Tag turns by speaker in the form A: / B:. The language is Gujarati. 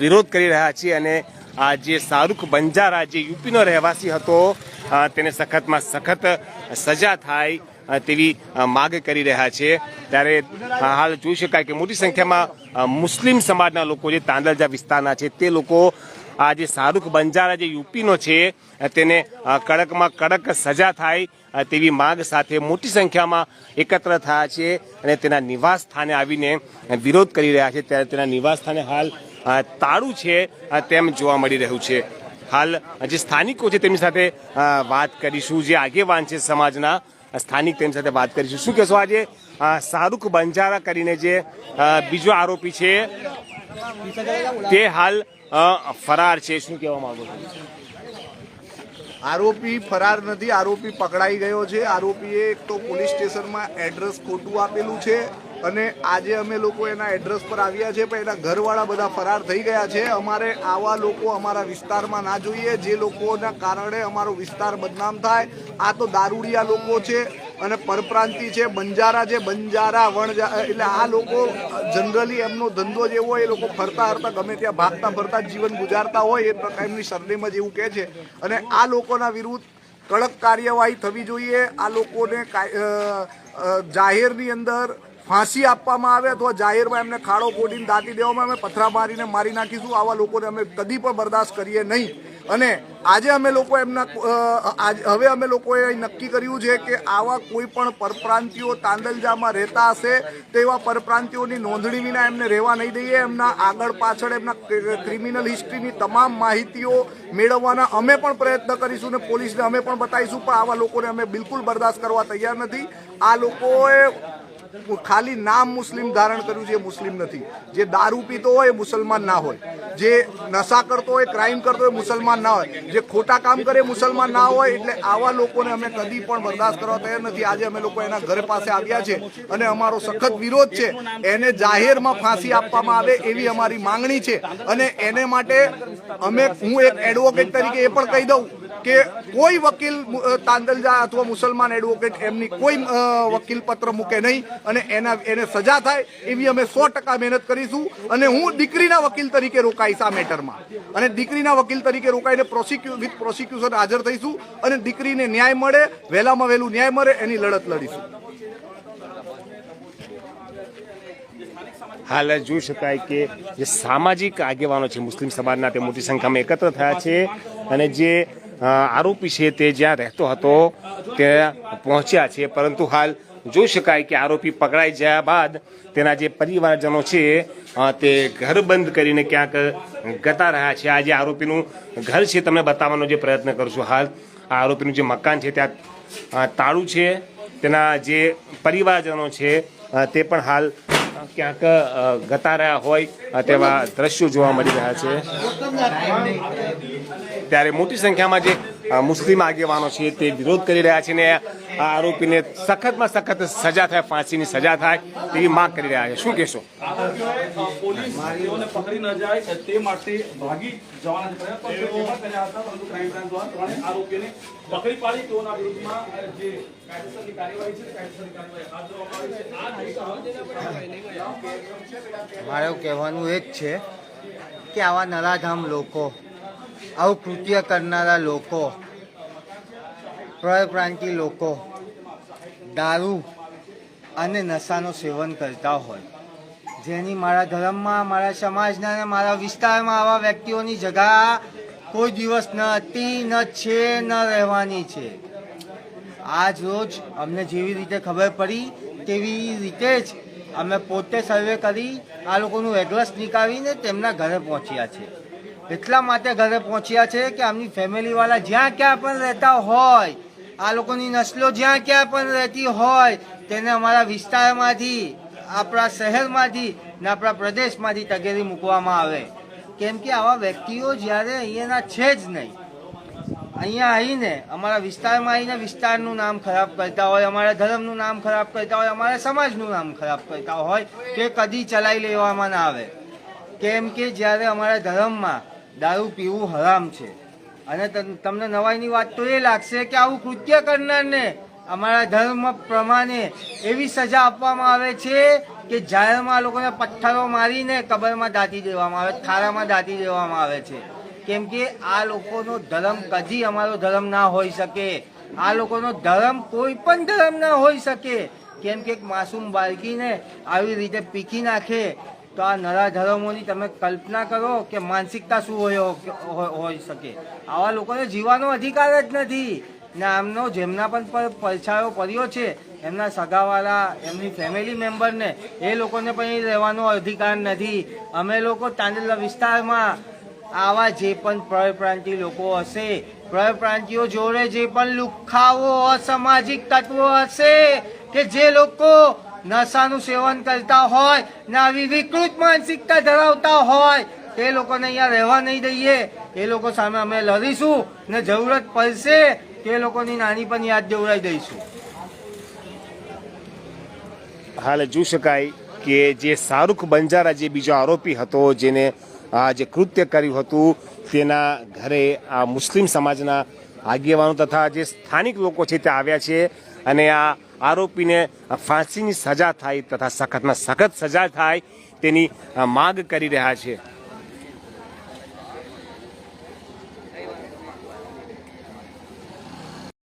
A: વિરોધ કરી રહ્યા છીએ અને આ જે શાહરૂખ બંજારા, જે યુપીનો રહેવાસી હતો તેને સખતમાં સખત સજા થાય તેવી માગ કરી રહ્યા છે. ત્યારે હાલ જોઈ શકાય કે મોટી સંખ્યામાં મુસ્લિમ સમાજના લોકો જે તાંદલજા વિસ્તારના છે, તે લોકો આ જે શાહરૂખ બંજારા જે યુપીનો છે તેને કડકમાં કડક સજા થાય તેવી માંગ સાથે મોટી સંખ્યામાં એકત્ર થયા છે અને તેના નિવાસ સ્થાને આવીને વિરોધ કરી રહ્યા છે. ત્યારે તેના નિવાસ સ્થાને હાલ તાળું છે તેમ જોવા મળી રહ્યું છે. હાલ જે સ્થાનિકો છે તેમની સાથે વાત કરીશું. જે આગેવાન છે સમાજના સ્થાનિક તેમની સાથે વાત કરીશું. શું કહેશો આજે? શાહરૂખ બંજારા કરીને જે બીજો આરોપી છે, તે હાલ ફરાર છે. શું કહેવા માંગો છો?
B: આરોપી ફરાર નથી, આરોપી પકડાઈ ગયો છે. આરોપીએ એક તો પોલીસ સ્ટેશનમાં એડ્રેસ ખોટું આપેલું છે. અને આજે અમે લોકો એના એડ્રેસ પર આવ્યા છે, પણ એના ઘરવાળા બધા ફરાર થઈ ગયા છે. અમારે આવા લોકો અમારા વિસ્તારમાં ના જોઈએ. જે લોકોના કારણે અમારો વિસ્તાર બદનામ થાય. આ તો દારૂડિયા લોકો છે અને પરપ્રાંતિ છે, બંજારા છે, બંજારા, વણજા, એટલે આ લોકો જનરલી એમનો ધંધો જે હોય એ લોકો ફરતા હરતા ગમે ત્યાં ભાગતા ફરતા જીવન ગુજારતા હોય, એ એમની સરનેમ જ એવું કહે છે. અને આ લોકોના વિરુદ્ધ કડક કાર્યવાહી થવી જોઈએ. આ લોકોને જાહેરની અંદર ફાંસી આપવામાં આવે અથવા જાહેરમાં એમને ખાડો ફોડીને દાટી દેવામાં અમે પથરા મારીને મારી નાખીશું, આવા લોકોને અમે કદી પણ બરદાસ્ત કરીએ નહીં. અને આજે અમે લોકો એમના હવે અમે લોકોએ નક્કી કર્યું છે કે આવા કોઈ પણ પરપ્રાંતિઓ તાંદલજામાં રહેતા હશે તેવા પરપ્રાંતિઓની નોંધણી વિના એમને રહેવા નહીં દઈએ. એમના આગળ પાછળ એમના ક્રિમિનલ હિસ્ટ્રીની તમામ માહિતીઓ મેળવવાના અમે પણ પ્રયત્ન કરીશું ને પોલીસને અમે પણ બતાવીશું, પણ આવા લોકોને અમે બિલકુલ બરદાસ્ત કરવા તૈયાર નથી. આ લોકોએ ખાલી નામ મુસ્લિમ ધારણ કર્યું છે, એ મુસ્લિમ નથી. જે દારૂ પીતો હોય, એ મુસલમાન ના હોય. જે નશા કરતો હોય ક્રાઇમ કરતો હોય મુસલમાન ના હોય. જે ખોટા કામ કરે મુસલમાન ના હોય. એટલે આવા લોકોને અમે કદી પણ બરદાસ્ત કરવા તૈયાર નથી. આજે અમે લોકો એના ઘર પાસે આવ્યા છે અને અમારો સખત વિરોધ છે. એને જાહેરમાં ફાંસી આપવામાં આવે એવી અમારી માંગણી છે. અને એને માટે અમે, હું એક એડવોકેટ તરીકે એ પણ કહી દઉં કે કોઈ વકીલ તાંદલજા અથવા મુસલમાન એડવોકેટ એમની કોઈ વકીલ પત્ર મૂકે નહીં અને એના, એને સજા થાય એવી અમે સો ટકા મહેનત કરીશું અને હું દીકરીના વકીલ તરીકે રોકાઈશ આ મેટરમાં. અને દીકરીના વકીલ તરીકે રોકાઈને પ્રોસિક્યુ વિથ પ્રોસિક્યુશન હાજર થઈશું અને દીકરીને ન્યાય મળે, વહેલામાં વહેલું ન્યાય મળે, એની લડત લડીશું.
A: હાલ જોઈ શકાય કે જે સામાજિક આગેવાનો છે, મુસ્લિમ સમાજના તે મોટી સંખ્યામાં એકત્ર થયા છે અને જે આરોપી છે તે જ્યાં રહેતો હતો, ત્યાં પહોંચ્યા છે. પરંતુ હાલ જોઈ શકાય કે આરોપી પકડાઈ ગયા બાદ તેના જે પરિવારજનો છે તે ઘર બંધ કરીને ક્યાંક ગતા રહ્યા છે. આ જે આરોપીનું ઘર છે, તમને બતાવવાનો જે પ્રયત્ન કરશું. હાલ આ આરોપીનું જે મકાન છે, ત્યાં તાળું છે. તેના જે પરિવારજનો છે તે પણ હાલ ક્યાંક અ, ગતા રહ્યા હોય તેવા દ્રશ્યો જોવા મળી રહ્યા છે. ત્યારે મોટી સંખ્યામાં જે મુસ્લિમ આગેવાનો છે તે વિરોધ કરી રહ્યા છે ને આ આરોપીને સખતમાં સખત સજા થાય ફાંસીની સજા થાય તેવી માંગ કરી રહ્યા છે. શું કહેશો?
C: પોલીસ પકડી ન જાય તે માટે ભાગી જવાના જે પ્રયત્નો છે તે પણ કર્યા હતા પરંતુ ક્રાઇમ બ્રાન્ચ દ્વારા ત્રણેય આરોપીઓને પકડી પાડી. તેઓના વિરુદ્ધમાં જે કાયદેસરની કાર્યવાહી છે કાયદેસરની કાર્યવાહી હાથ ધરવામાં આવી છે. આ
D: મારે એવું કહેવાનું એ જ છે કે આવા નરાધામ લોકો આવું કૃત્ય કરનારા લોકો, પ્રયપ્રાંતિ લોકો, દારૂ અને નશાનું સેવન કરતા હોય. જેની મારા ધર્મમાં, મારા સમાજના અને મારા વિસ્તારમાં આવા વ્યક્તિઓની જગા કોઈ દિવસ ન હતી, ન છે, ન રહેવાની છે. આજ રોજ અમને જેવી રીતે ખબર પડી, તેવી રીતે જ અમે પોતે સર્વે કરી, આ લોકોનું એડ્રેસ નીકાળીને તેમના ઘરે પહોંચ્યા છે. એટલા માટે ઘરે પહોંચ્યા છે કે આમની ફેમિલીવાળા જ્યાં ક્યાં પણ રહેતા હોય, આ લોકોની નસલો જ્યાં ક્યાં પણ રહેતી હોય, તેને અમારા વિસ્તારમાંથી, આપણા શહેરમાંથી ને આપણા પ્રદેશમાંથી તગેરી મૂકવામાં આવે. કેમ કે આવા વ્યક્તિઓ જ્યારે અહીંયાના છે જ નહીં. અહીંયા આવીને અમારા વિસ્તારમાં આવીને વિસ્તારનું નામ ખરાબ કરતા હોય, અમારા ધર્મનું નામ ખરાબ કરતા હોય, અમારા સમાજનું નામ ખરાબ કરતા હોય તે કદી ચલાવી લેવામાં ના આવે. કેમ કે જ્યારે અમારા ધર્મમાં દારૂ પીવું હરામ છે. અને તમ- તમને નવાઈની વાત તો એ લાગશે કે આવું કૃત્ય કરનારને અમારા ધર્મ પ્રમાણે એવી સજા આપવામાં આવે છે કે જાહેરમાં લોકોને પથ્થરો મારીને કબરમાં દાટી દેવામાં આવે, થારામાં દાટી દેવામાં આવે છે. કેમ કે આ લોકોનો ધર્મ કદી અમારો ધર્મ ના હોઈ શકે. આ લોકોનો ધર્મ કોઈ પણ ધર્મ ના હોઈ શકે. કેમ કે એક માસૂમ બાળકીને આવી રીતે પીકી નાખે તો આ નરા ધર્મોની તમે કલ્પના કરો કે માનસિકતા શું હોય હોઈ શકે. આવા લોકોને જીવવાનો અધિકાર જ નથી. ને આમનો જેમના પણ પરછાયો પડ્યો છે, એમના સગાવાળા એમની ફેમિલી મેમ્બરને એ લોકોને પણ રહેવાનો અધિકાર નથી. અમે લોકો તાંડેલા વિસ્તારમાં આવા જે પણ પ્રયપ્રાંતિ લોકો હશે પ્રયપ્રાંતિઓ જોડે જે પણ લુખાઓ, અસામાજિક તત્વો હશે, કે જે લોકો નશાનું સેવન કરતા હોય, ને આવી વિકૃત માનસિકતા ધરાવતા હોય, તે લોકોને અહીંયા રહેવા નહીં દઈએ. એ લોકો સામે અમે લડીશું ને જરૂરત પડશે તે લોકોની નાની પણ યાદ દેવડાવી દઈશું.
A: હાલ જોઈ શકાય કે જે શાહરૂખ બંજારા જે બીજો આરોપી હતો, જેને આ જે કૃત્ય કર્યું હતું, તેના ઘરે આ મુસ્લિમ સમાજના આગેવાનો તથા જે સ્થાનિક લોકો છે તે આવ્યા છે અને આ આરોપીને ફાંસીની સજા થાય તથા સખતમાં સખત સજા થાય તેની માગ કરી રહ્યા છે.